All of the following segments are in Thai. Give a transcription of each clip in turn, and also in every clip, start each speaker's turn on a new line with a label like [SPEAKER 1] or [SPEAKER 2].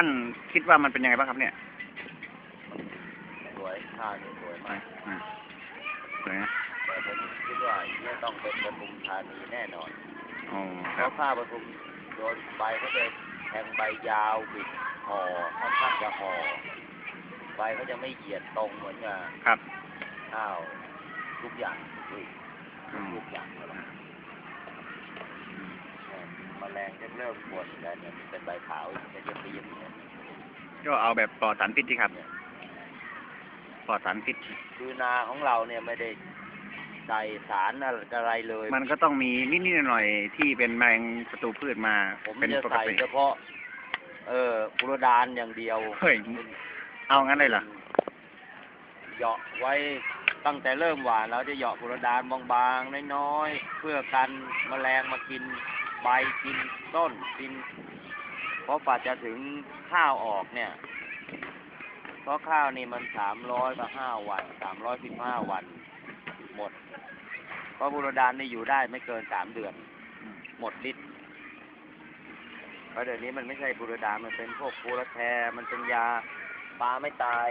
[SPEAKER 1] ท่านคิดว่ามันเป็นยังไงบ้างครับเนี่ย
[SPEAKER 2] สวยท่านี่สวยมาก
[SPEAKER 1] อ่าสวยนะ
[SPEAKER 2] แต่ผมคิดว่าไม่ต้องเป็นปทุมธานีแน่นอน
[SPEAKER 1] อ๋อ
[SPEAKER 2] เพ
[SPEAKER 1] ครับ
[SPEAKER 2] ราะผ้าปทุมโดนใบเขาจะแทงใบยาวบิดห่อค่อนข้างจะห่อใบเขาจะไม่เหยียดตรงเหมือนกับ
[SPEAKER 1] ครับ
[SPEAKER 2] ข้าวทุกอย่างอุ้ย
[SPEAKER 1] อืม
[SPEAKER 2] ทุกอย่างเลยนะแมลงจะเริ่มปวดแล้วเนี่ยมันเป็นใบขาวจะจะตีมเนี่ย
[SPEAKER 1] ก็เอาแบบปลอดสารพิษดีครับปลอดสารพิษ
[SPEAKER 2] คือนาของเราเนี่ยไม่ได้ใส่สารอะไรเลย
[SPEAKER 1] มันก็ต้องมีนิดๆหน่อยๆที่เป็นแมลงศัตรูพืชมา
[SPEAKER 2] ผม
[SPEAKER 1] เป็น
[SPEAKER 2] จะ
[SPEAKER 1] ปก
[SPEAKER 2] ใส่
[SPEAKER 1] ติ
[SPEAKER 2] เฉพาะ เออกุรดานอย่างเดียว
[SPEAKER 1] เฮ้ยเอางั้นเลยเหรอ
[SPEAKER 2] เหยาะไว้ตั้งแต่เริ่มหวานแล้วจะเหยาะกุรดานบางๆน้อยๆเพื่อกันแมลงมากิน ใบกินต้นกินเพราะป่าจะถึงข้าวออกเนี่ย เพราะข้าวนี่มันสามร้อยกับห้าวันสามร้อยสิบห้าวัน หมด เพราะบุรดานนี่อยู่ได้ไม่เกินสามเดือน หมดฤทธิ์เพราะเดี๋ยวนี้มันไม่ใช่บุรดานมันเป็นพวกบูรแทมันเป็นยาปลาไม่ตาย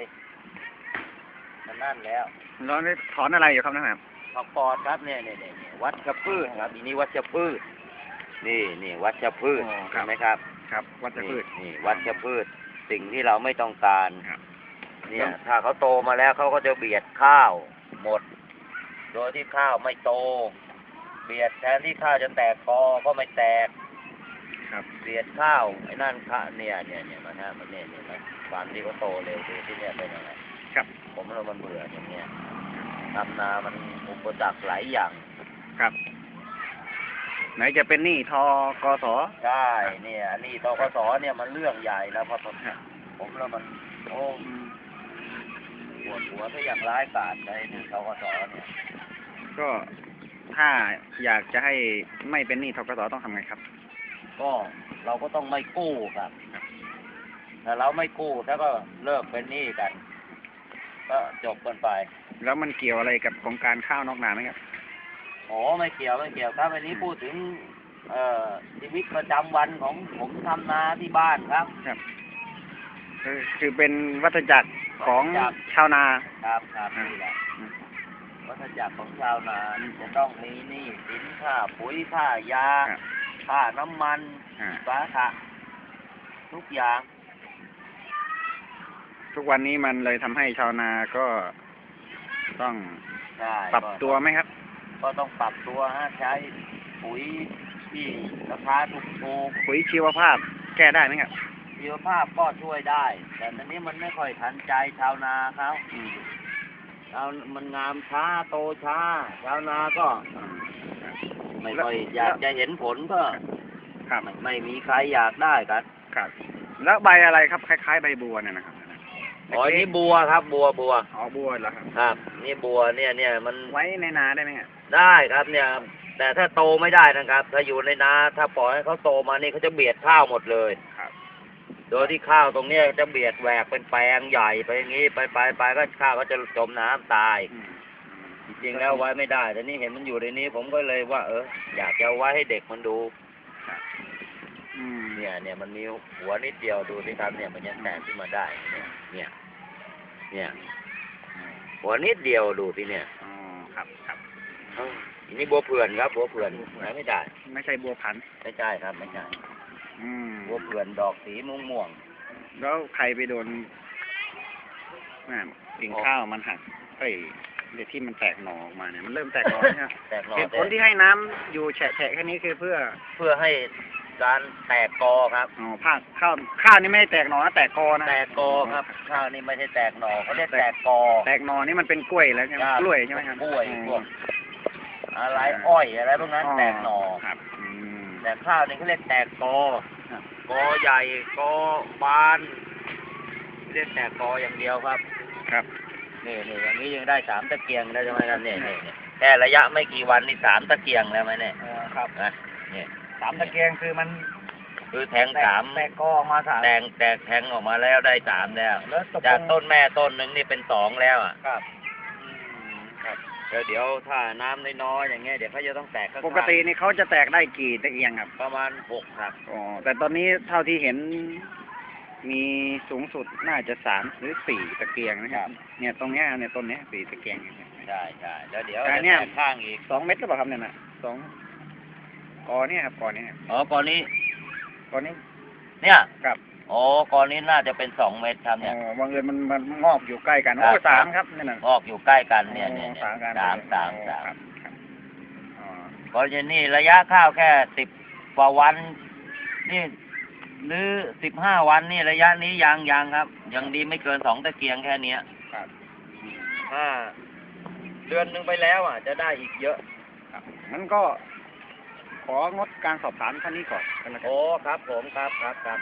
[SPEAKER 2] มันนั่นแล้ว
[SPEAKER 1] แล้วนี่ถอนอะไรอยู่ครับนะครับ
[SPEAKER 2] ผักปอดครับเนี่ยเนี่ยเนี่ยเนี่ยวัชพืชครับอันนี้วัชพืช นี่นี่วัชพืช
[SPEAKER 1] อ๋อค
[SPEAKER 2] เห็
[SPEAKER 1] รับ
[SPEAKER 2] นไหมครับ
[SPEAKER 1] ครับ วัชพืช
[SPEAKER 2] นี่นี่วัชพืชสิ่งที่เราไม่ต้องการ
[SPEAKER 1] ครับ
[SPEAKER 2] เนี่ย
[SPEAKER 1] แล้ว
[SPEAKER 2] ถ้าเขาโตมาแล้วเขาก็จะเบียดข้าวหมด โดยที่ข้าวไม่โต เบียดแทนที่ข้าวจะแตกกอก็ไม่แตก
[SPEAKER 1] ครับ
[SPEAKER 2] เบียดข้าวไอ้นั่นข้าเนี่ยเนี่ยเนี่ยมันฮะมันเนี่ยเนี่ยนะความที่เขาโตเร็วดูที่เนี่ยเป็นยังไง
[SPEAKER 1] ครับ
[SPEAKER 2] ผมว่ามันเบื่ออย่างเนี้ยทำนามันอุปสรรคหลายอย่าง
[SPEAKER 1] ครับ ไหนจะเป็นหนี้ทกส
[SPEAKER 2] ใช่เนี่ยอันนี้ตกสเนี่ยมันเรื่องใหญ่แล้วเพราะผม
[SPEAKER 1] ครับ
[SPEAKER 2] ผมแล้วมันโอ้ปวดหัวถ้าอย่างร้ายกาจในหนึ่งตกสเนี่ย
[SPEAKER 1] ก็ถ้าอยากจะให้ไม่เป็นหนี้ทกสต้องทำไงครับ
[SPEAKER 2] ก็เราก็ต้องไม่กู้ครับถ้าเราไม่กู้ถ้าก็เลิกเป็นหนี้กัน ก็จบกันไป
[SPEAKER 1] แล้วมันเกี่ยวอะไรกับโครงการข้าวนอกนาไหมครับ
[SPEAKER 2] โอ้ไม่เกี่ยวไม่เกี่ยวครับอันนี้พูดถึง เอ่อชีวิตประจำวันของผมทำนาที่บ้านครับ
[SPEAKER 1] คือคือเป็นวัฏจักรของ
[SPEAKER 2] วัฏจักร
[SPEAKER 1] ชาวนา
[SPEAKER 2] ครับครับ
[SPEAKER 1] อ่า
[SPEAKER 2] นี่แหละ
[SPEAKER 1] อืม
[SPEAKER 2] วัฏจักรของชาวนาจะต้องมีหนี้สินค่าปุ๋ยค่ายา
[SPEAKER 1] ครับ
[SPEAKER 2] ค่าน้ำมัน
[SPEAKER 1] อ่า
[SPEAKER 2] สาขะทุกอย่าง
[SPEAKER 1] ทุกวันนี้มันเลยทำให้ชาวนาก็ต้อง
[SPEAKER 2] ใช่
[SPEAKER 1] ปรับตัวไหมครับ
[SPEAKER 2] ก็ต้องปรับตัวฮะใช้ปุ๋ยที่ราคาถูกถูก
[SPEAKER 1] ปุ๋ยชีวภาพ แก้ได้ไหมครับ
[SPEAKER 2] ๆชีวภาพก็ช่วยได้ แต่ตอนนี้มันไม่ค่อยทันใจชาวนาเขา
[SPEAKER 1] อืม
[SPEAKER 2] ชาวมันงามช้าโตช้า ชาวนาก็
[SPEAKER 1] อืม
[SPEAKER 2] ไม่ค่อยอยากจะเห็นผลก็
[SPEAKER 1] ครับ
[SPEAKER 2] ไม่ไม่มีใครอยากได้กัน
[SPEAKER 1] ครับแล้วใบอะไรครับคล้าย ๆ ใบบัวเนี่ยนะครับ
[SPEAKER 2] อ๋อนี่บัวครับ บัวบัว
[SPEAKER 1] อ๋อบัวเหรอครับ
[SPEAKER 2] ครับ นี่บัวเนี่ยเนี่ยมัน
[SPEAKER 1] ไว้ในนาได้ไหมครับ
[SPEAKER 2] ได้ครับเนี่ย แต่ถ้าโตไม่ได้นะครับ ถ้าอยู่ในนาถ้าปล่อยให้เขาโตมานี่เขาจะเบียดข้าวหมดเลย
[SPEAKER 1] ครับ
[SPEAKER 2] โดยที่ข้าวตรงเนี้ยจะเบียดแหวกเป็นแปลงใหญ่ไปอย่างนี้ไปไปไปก็ข้าวก็จะจมน้ำตาย
[SPEAKER 1] อืม
[SPEAKER 2] จริงๆแล้วไว้ไม่ได้ แต่นี่เห็นมันอยู่ในนี้ ผมก็เลยว่า เอออยากจะเอาไว้ให้เด็กมันดู
[SPEAKER 1] อืม
[SPEAKER 2] เนี่ยเนี่ยมันมีหัวนิดเดียวดูที่ครับเนี่ยมันยังแตกขึ้นมาได้ เนี่ยเนี่ยเนี่ย หัวนิดเดียวดูที่เนี่ย
[SPEAKER 1] อ๋อครับครับ
[SPEAKER 2] เอ้าอั นนี้บัวเผื่อนครับบัวเผื่อนใช้ไม่ได้
[SPEAKER 1] ไม่ใช่บัวพันธุ์
[SPEAKER 2] ไม่ใช่ครับไม่ใช่
[SPEAKER 1] อืม
[SPEAKER 2] บัวเผื่อนดอกสีม่วงม่วง
[SPEAKER 1] แล้วใครไปโดนน่ะกิ่งข้าวมันหักเอ้ยเดี๋ยวที่มันแตกหน่อออกมาเนี่ยมันเริ่มแตกหน่อใช่ไหม
[SPEAKER 2] ๆแตกหน่อ
[SPEAKER 1] เหตุผลที่ให้น้ำอยู่แฉะๆแค่นี้คือเพื่อ
[SPEAKER 2] เพื่อให้การแตกกอครับ
[SPEAKER 1] อ๋อภาคข้าวข้าวนี่ไม่ได้แตกหน่อนะแตกกอนะ
[SPEAKER 2] แตกกอครับ ข้าวนี่ไม่ใช่แตกหน่อเขาเรียกแตกกอ
[SPEAKER 1] แตกหน่อนี่มันเป็นกล้วยแล้วใช่ไหม
[SPEAKER 2] ครับ
[SPEAKER 1] กล้วยใช่ไหมครับ
[SPEAKER 2] กล้วย
[SPEAKER 1] อ๋อ
[SPEAKER 2] พวกอะไรอ้อยอะไรพวกนั้นแตกหน่อ
[SPEAKER 1] ครับอืม
[SPEAKER 2] แต่ข้าวนี่เขาเรียกแตกกอ
[SPEAKER 1] ครับ
[SPEAKER 2] กอใหญ่กอบานเรียกแตกกออย่างเดียวครับ
[SPEAKER 1] ครับ
[SPEAKER 2] นี่นี่อย่างนี้ยังได้สามตะเกียงแล้วใช่ไหมครับเนี่ยเนี่ยเนี่ยแค่ระยะไม่กี่วันนี่สามตะเกียงแล้วไหมเนี่ย
[SPEAKER 1] เออครับ
[SPEAKER 2] นะเนี่ย
[SPEAKER 1] สามตะเกียงคือมัน
[SPEAKER 2] คือแทงสาม
[SPEAKER 1] แตกกอออกมาสาม
[SPEAKER 2] แตงแตกแทงออกมาแล้วได้สามแล้ว
[SPEAKER 1] แล้วตะ
[SPEAKER 2] จาก
[SPEAKER 1] ปง
[SPEAKER 2] ต้นแม่ต้นหนึ่งนี่เป็นสองแล้วอะ
[SPEAKER 1] ครับอืมครับ
[SPEAKER 2] แล้วเดี๋ยวถ้าน้ำน้อยๆอย่างเงี้ยเดี๋ยวเขาจะต้องแตกข้างๆ
[SPEAKER 1] ปกตินี่เขาจะแตกได้กี่ตะเกียงครับ
[SPEAKER 2] ประมาณหกครับ
[SPEAKER 1] อ๋อ แต่ตอนนี้เท่าที่เห็นมีสูงสุดน่าจะสามหรือสี่ตะเกียงนะค
[SPEAKER 2] ครั
[SPEAKER 1] รับ
[SPEAKER 2] บ
[SPEAKER 1] เนี่ยตรงเนี้ยเนี่ยต้นเนี้ยสี่ตะเกียง
[SPEAKER 2] ใช่ใช่แล้วเดี๋ยว
[SPEAKER 1] แต่
[SPEAKER 2] จะ
[SPEAKER 1] เนี่ย
[SPEAKER 2] แตกข้างอีก
[SPEAKER 1] สองเม็ดหรือเปล่าครับเนี่ยนะสองกอเนี่ยครับกอเนี่ยครับ
[SPEAKER 2] อ๋อก่อนนี้
[SPEAKER 1] กอนี้
[SPEAKER 2] เนี่ย
[SPEAKER 1] ครับ
[SPEAKER 2] อ๋อก่อนนี้น่าจะเป็นสองเมตรครับ
[SPEAKER 1] อ๋
[SPEAKER 2] เนี่ย
[SPEAKER 1] อบังเอิญมันมันงอกอยู่ใกล้กัน
[SPEAKER 2] ครั
[SPEAKER 1] โอ้
[SPEAKER 2] บ
[SPEAKER 1] สามครับเนี่ยนะ
[SPEAKER 2] ออกอยู่ใกล้กันเนี่ยเนี่ย
[SPEAKER 1] อ๋อ
[SPEAKER 2] เนี่ย
[SPEAKER 1] สามกัน
[SPEAKER 2] สามสาม
[SPEAKER 1] อ๋อ
[SPEAKER 2] สาม
[SPEAKER 1] ครับครับอ๋อ
[SPEAKER 2] เพราะฉะนี้ระยะข้าวแค่สิบกว่าวัน นี่หรือสิบห้าวันนี่ระยะนี้ยังยังครับ ยังดีไม่เกินสองตะเกียงแค่เนี้ย
[SPEAKER 1] ครับ
[SPEAKER 2] ถ้าเดือนหนึ่งไปแล้วอะ จะได้อีกเยอะ
[SPEAKER 1] ครับงั้นก็ของดการสอบถามท่านนี้ก่อนกันแล้วกัน
[SPEAKER 2] โอ้ครับผมครับครับครับ